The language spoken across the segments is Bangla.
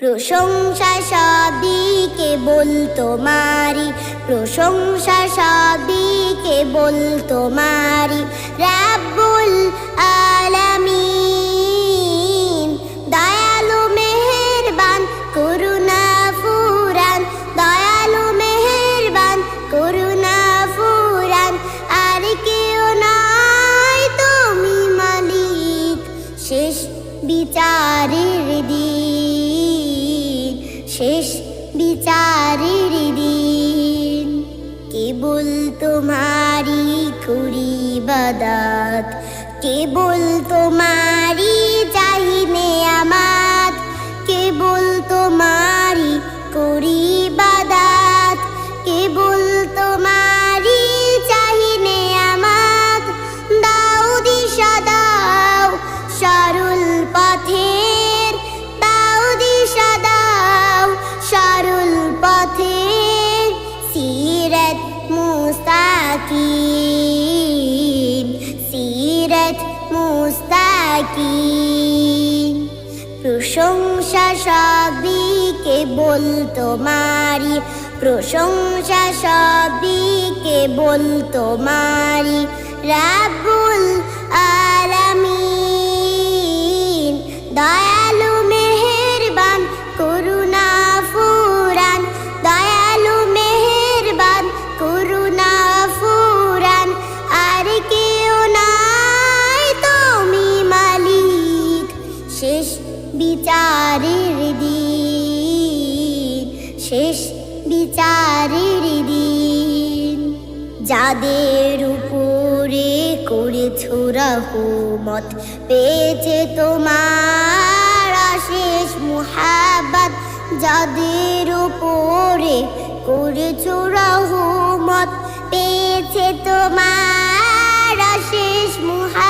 প্রশংসা সবই কেবল তোমারি প্রশংসা সবই কেবল তোমারি, রাব্বুল আলামিন। দয়ালু মেহেরবান, করুণা ফুরান। দয়ালু মেহেরবান, করুণা ফুরান। আর কেউ তুমি মালিক, শেষ বিচারের দিন। শেষ বিচারের দিন। কেবল তোমারি করি বাদাত কেবল তোমারি মুস্তাকিম প্রশংসা সবই কেবল তোমারি। প্রশংসা সবই কেবল তোমারি। রাব্বুল শেষ বিচারের দিন। যাদের উপরে করে করেছ রহমত, পেয়েছে তোমার শেষ মুহাব্বত। যাদের উপরে করে করেছ রহমত, পেয়েছে তোমার শেষ মুহাব্বত।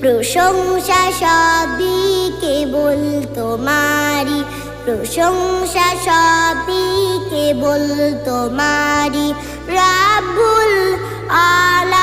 প্রশংসা সবই কেবল তোমারি। প্রশংসা সবই কেবল তোমারি। রাবুল আলামিন